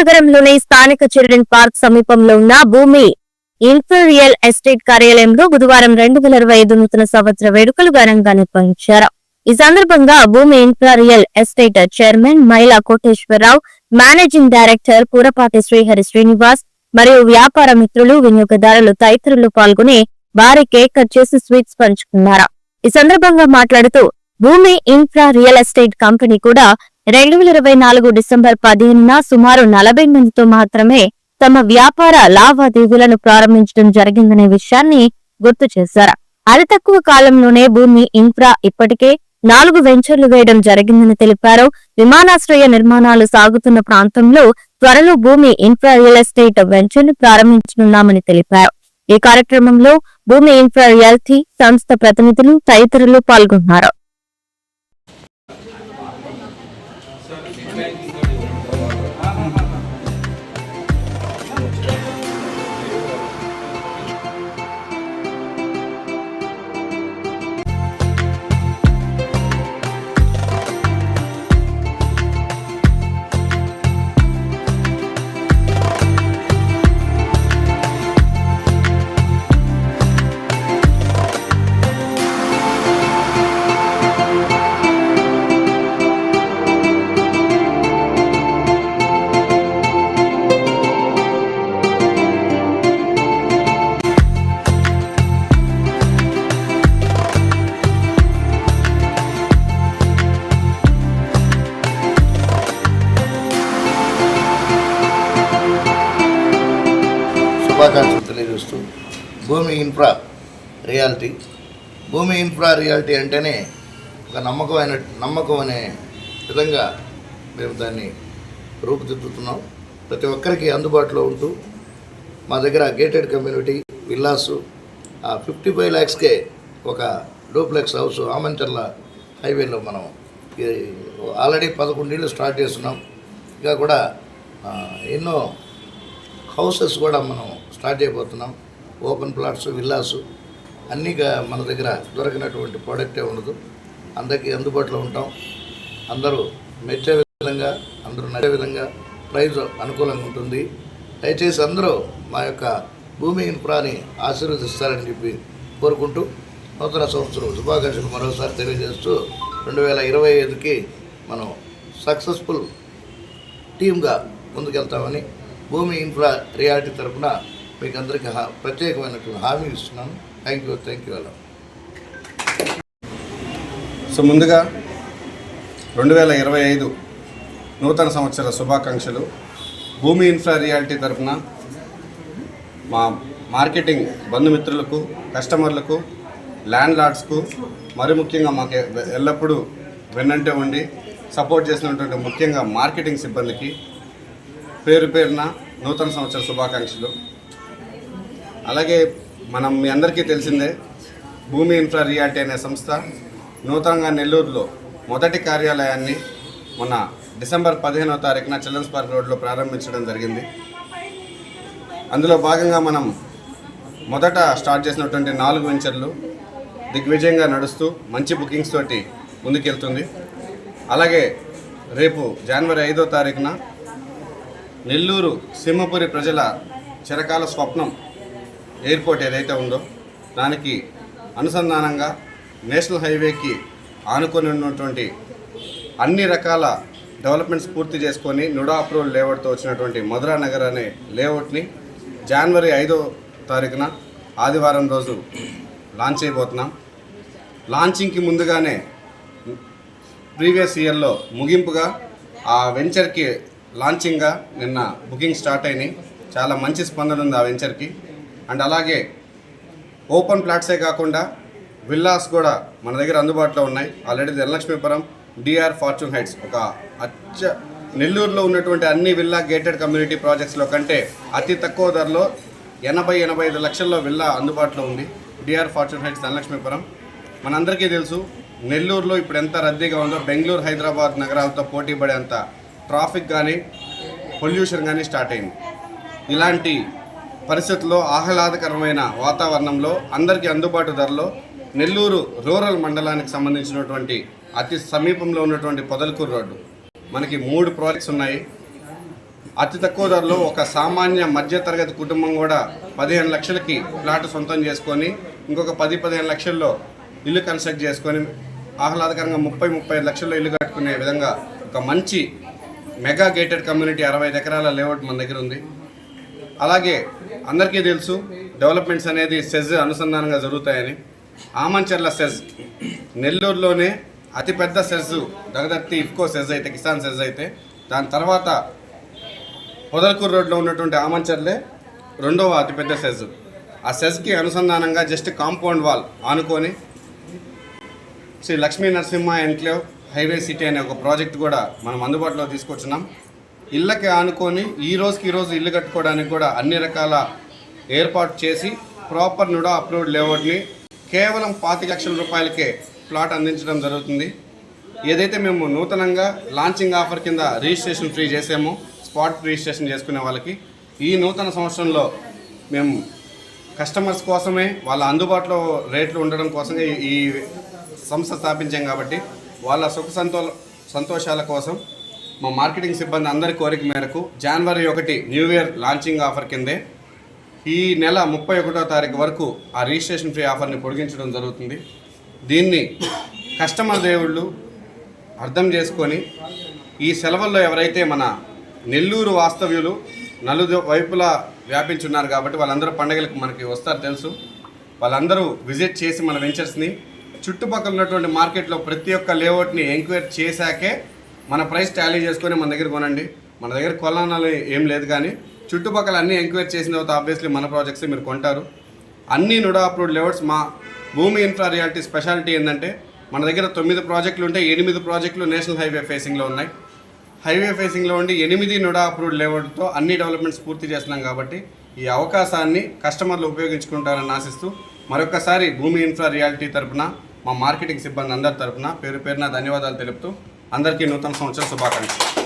నగరంలోని స్థానిక children park సమీపంలో ఉన్న భూమి ఇన్ఫీరియల్ ఎస్టేట్ కార్యాలయంలో బుధవారం రెండు వేల ఇరవై ఐదు నూతన సంవత్సర వేడుకలు ఘనంగా నిర్వహించారు. ఈ సందర్భంగా Bhoomi infra real estate chairman Maila Koteswararao managing director Purapati Srihari Srinivas మరియు వ్యాపార మిత్రులు వినియోగదారులు తదితరులు పాల్గొని భారీ కేక్ కట్ చేసి స్వీట్స్ పంచుకున్నారు. ఈ సందర్భంగా మాట్లాడుతూ భూమి ఇన్ఫ్రా రియల్ ఎస్టేట్ కంపెనీ కూడా రెండు వేల ఇరవై నాలుగు డిసెంబర్ పదిహేనున సుమారు నలభై మందితో మాత్రమే తమ వ్యాపార లావాదేవీలను ప్రారంభించడం జరిగిందనే విషయాన్ని గుర్తు చేశారు. అతి తక్కువ కాలంలోనే భూమి ఇన్ఫ్రా ఇప్పటికే నాలుగు వెంచర్లు వేయడం జరిగిందని తెలిపారు. విమానాశ్రయ నిర్మాణాలు సాగుతున్న ప్రాంతంలో త్వరలో భూమి ఇన్ఫ్రా రియల్ ఎస్టేట్ వెంచర్ను ప్రారంభించనున్నామని తెలిపారు. ఈ కార్యక్రమంలో భూమి ఇన్ఫ్రా రియల్టీ సంస్థ ప్రతినిధులు తదితరులు పాల్గొన్నారు. శుభాకాంక్షలు తెలియజేస్తూ Bhoomi infra realty. Bhoomi infra realty అంటేనే ఒక నమ్మకమైన నమ్మకం అనే విధంగా మేము దాన్ని రూపుదిద్దుతున్నాం. ప్రతి ఒక్కరికి అందుబాటులో ఉంటూ మా దగ్గర gated community villas fifty five ల్యాక్స్కే ఒక డూప్లెక్స్ హౌస్ ఆమంచర్ల హైవేలో మనం ఆల్రెడీ పదకొండు ఇళ్ళు స్టార్ట్ చేస్తున్నాం. ఇంకా కూడా ఎన్నో హౌసెస్ కూడా మనం స్టార్ట్ అయిపోతున్నాం. ఓపెన్ ప్లాట్స్ విల్లాసు అన్నీ మన దగ్గర దొరికినటువంటి ప్రోడక్టే ఉండదు. అందరికీ అందుబాటులో ఉంటాం. అందరూ మెచ్చే విధంగా అందరూ నచ్చే విధంగా ప్రైజ్ అనుకూలంగా ఉంటుంది. దయచేసి అందరూ మా యొక్క భూమి ఇన్ఫ్రాని ఆశీర్వదిస్తారని చెప్పి కోరుకుంటూ నూతన సంవత్సరం శుభాకాంక్షలు మరోసారి తెలియజేస్తూ రెండు వేల ఇరవై ఐదుకి మనం సక్సెస్ఫుల్ టీమ్గా ముందుకెళ్తామని భూమి ఇన్ఫ్రా రియాలిటీ తరఫున మీకు అందరికీ హా ప్రత్యేకమైనటువంటి హామీ ఇస్తున్నాను. థ్యాంక్ యూ థ్యాంక్ యూ అలా సో ముందుగా రెండు వేల ఇరవై ఐదు నూతన సంవత్సర శుభాకాంక్షలు. భూమి ఇన్ఫ్రా రియాలిటీ తరఫున మా మార్కెటింగ్ బంధుమిత్రులకు కస్టమర్లకు ల్యాండ్ లార్డ్స్కు మరి ముఖ్యంగా మాకు ఎల్లప్పుడూ వెన్నంటే ఉండి సపోర్ట్ చేసినటువంటి ముఖ్యంగా మార్కెటింగ్ సిబ్బందికి పేరు పేరున నూతన సంవత్సర శుభాకాంక్షలు. అలాగే మనం మీ అందరికీ తెలిసిందే భూమి ఇన్ఫ్రా రియాల్టీ అనే సంస్థ నూతనంగా నెల్లూరులో మొదటి కార్యాలయాన్ని మొన్న డిసెంబర్ పదిహేనవ తారీఖున చిల్డ్రన్స్ పార్క్ రోడ్లో ప్రారంభించడం జరిగింది. అందులో భాగంగా మనం మొదట స్టార్ట్ చేసినటువంటి నాలుగు వెంచర్లు దిగ్విజయంగా నడుస్తూ మంచి బుకింగ్స్ తోటి ముందుకెళ్తుంది. అలాగే రేపు జనవరి ఐదో తారీఖున నెల్లూరు సింహపురి ప్రజల చిరకాల స్వప్నం ఎయిర్పోర్ట్ ఏదైతే ఉందో దానికి అనుసంధానంగా నేషనల్ హైవేకి ఆనుకొని ఉన్నటువంటి అన్ని రకాల డెవలప్మెంట్స్ పూర్తి చేసుకొని నుడా అప్రూవల్ లేఅవుట్తో వచ్చినటువంటి మధురా నగర్ అనే లేఅవుట్ని జనవరి ఐదో తారీఖున ఆదివారం రోజు లాంచ్ చేయబోతున్నాం. లాంచింగ్కి ముందుగానే ప్రీవియస్ ఇయర్లో ముగింపుగా ఆ వెంచర్కి లాంచింగ్గా నిన్న బుకింగ్ స్టార్ట్ అయినాయి. చాలా మంచి స్పందన ఉంది ఆ వెంచర్కి. అండ్ అలాగే ఓపెన్ ప్లాట్సే కాకుండా విల్లాస్ కూడా మన దగ్గర అందుబాటులో ఉన్నాయి. Already Dhanalakshmipuram DR fortune heights. ఒక అచ్చ నెల్లూరులో ఉన్నటువంటి అన్ని విల్లా గేటెడ్ కమ్యూనిటీ ప్రాజెక్ట్స్లో కంటే అతి తక్కువ ధరలో ఎనభై ఎనభై ఐదు లక్షల్లో విల్లా అందుబాటులో ఉంది. డిఆర్ ఫార్చ్యూన్ హైట్స్ ధనలక్ష్మీపురం మనందరికీ తెలుసు నెల్లూరులో ఇప్పుడు ఎంత రద్దీగా ఉందో బెంగళూరు హైదరాబాద్ నగరాలతో పోటీ పడేంత ట్రాఫిక్ కానీ పొల్యూషన్ కానీ స్టార్ట్ అయింది. ఇలాంటి పరిస్థితుల్లో ఆహ్లాదకరమైన వాతావరణంలో అందరికీ అందుబాటు ధరలో నెల్లూరు రూరల్ మండలానికి సంబంధించినటువంటి అతి సమీపంలో ఉన్నటువంటి పొదలకూరు రోడ్డు. మనకి మూడు ప్రాజెక్ట్స్ ఉన్నాయి. అతి తక్కువ ధరలో ఒక సామాన్య మధ్యతరగతి కుటుంబం కూడా పదిహేను లక్షలకి ప్లాట్ సొంతం చేసుకొని ఇంకొక పది పదిహేను లక్షల్లో ఇల్లు కన్స్ట్రక్ట్ చేసుకొని ఆహ్లాదకరంగా ముప్పై ముప్పై లక్షల్లో ఇల్లు కట్టుకునే విధంగా ఒక మంచి మెగా గేటెడ్ కమ్యూనిటీ అరవై ఎకరాల లేఅవుట్ మన దగ్గర ఉంది. అలాగే అందరికీ తెలుసు డెవలప్మెంట్స్ అనేది సెజ్ అనుసంధానంగా జరుగుతాయని. ఆమంచర్ల సెజ్ నెల్లూరులోనే అతిపెద్ద సెజ్ దగదర్తి ఇఫ్కో సెజ్ అయితే కిసాన్ సెజ్ అయితే దాని తర్వాత పొదలకూరు రోడ్లో ఉన్నటువంటి ఆమంచర్లే రెండవ అతిపెద్ద సెజ్. ఆ సెజ్కి అనుసంధానంగా జస్ట్ కాంపౌండ్ వాల్ ఆనుకొని Sri Lakshmi Narasimha enclave highway city అనే ఒక ప్రాజెక్ట్ కూడా మనం అందుబాటులో తీసుకొచ్చున్నాం ఇళ్ళకి ఆనుకొని ఈ రోజుకి ఈరోజు ఇల్లు కట్టుకోవడానికి కూడా అన్ని రకాల ఏర్పాటు చేసి ప్రాపర్ నుడా అప్రూవ్డ్ లేఅవుట్ని కేవలం పాతి లక్షల రూపాయలకే ప్లాట్ అందించడం జరుగుతుంది. ఏదైతే మేము నూతనంగా లాంచింగ్ ఆఫర్ కింద రిజిస్ట్రేషన్ ఫ్రీ చేసామో స్పాట్ రిజిస్ట్రేషన్ చేసుకునే వాళ్ళకి ఈ నూతన సంవత్సరంలో మేము కస్టమర్స్ కోసమే వాళ్ళ అందుబాటులో రేట్లు ఉండడం కోసమే ఈ సంస్థ స్థాపించాం కాబట్టి వాళ్ళ సుఖ సంతో సంతోషాల కోసం మా మార్కెటింగ్ సిబ్బంది అందరి కోరిక మేరకు జనవరి ఒకటి న్యూ ఇయర్ లాంచింగ్ ఆఫర్ కిందే ఈ నెల ముప్పై ఒకటో తారీఖు వరకు ఆ రిజిస్ట్రేషన్ ఫ్రీ ఆఫర్ని పొడిగించడం జరుగుతుంది. దీన్ని కస్టమర్ దేవుళ్ళు అర్థం చేసుకొని ఈ సెలవుల్లో ఎవరైతే మన నెల్లూరు వాస్తవ్యులు నలు వైపులా వ్యాపించున్నారు కాబట్టి వాళ్ళందరూ పండగలకు మనకి వస్తారు తెలుసు. వాళ్ళందరూ విజిట్ చేసి మన వెంచర్స్ని చుట్టుపక్కల ఉన్నటువంటి మార్కెట్లో ప్రతి ఒక్క లేఅవుట్ని ఎంక్వైరీ చేశాకే మన ప్రైస్ టాలీ చేసుకొని మన దగ్గర కొనండి. మన దగ్గర కొనాలని ఏం లేదు కానీ చుట్టుపక్కల అన్ని ఎంక్వైరీ చేసిన తర్వాత ఆబ్వియస్లీ మన ప్రాజెక్ట్స్ మీరు కొంటారు. అన్ని నుడా అప్రూవ్డ్ లెవర్స్ మా భూమి ఇన్ఫ్రా రియాలిటీ స్పెషాలిటీ ఏంటంటే మన దగ్గర తొమ్మిది ప్రాజెక్టులు ఉంటే ఎనిమిది ప్రాజెక్టులు నేషనల్ హైవే ఫేసింగ్లో ఉన్నాయి. హైవే ఫేసింగ్లో ఉండి ఎనిమిది నుడా అప్రూవ్డ్ లేఅవుట్తో అన్ని డెవలప్మెంట్స్ పూర్తి చేస్తున్నాం కాబట్టి ఈ అవకాశాన్ని కస్టమర్లు ఉపయోగించుకుంటారని ఆశిస్తూ మరొకసారి భూమి ఇన్ఫ్రా రియాలిటీ తరపున మా మార్కెటింగ్ సిబ్బంది అందరి తరపున పేరు పేరున ధన్యవాదాలు తెలుపుతూ అందరికీ నూతన సంవత్సర శుభాకాంక్షలు.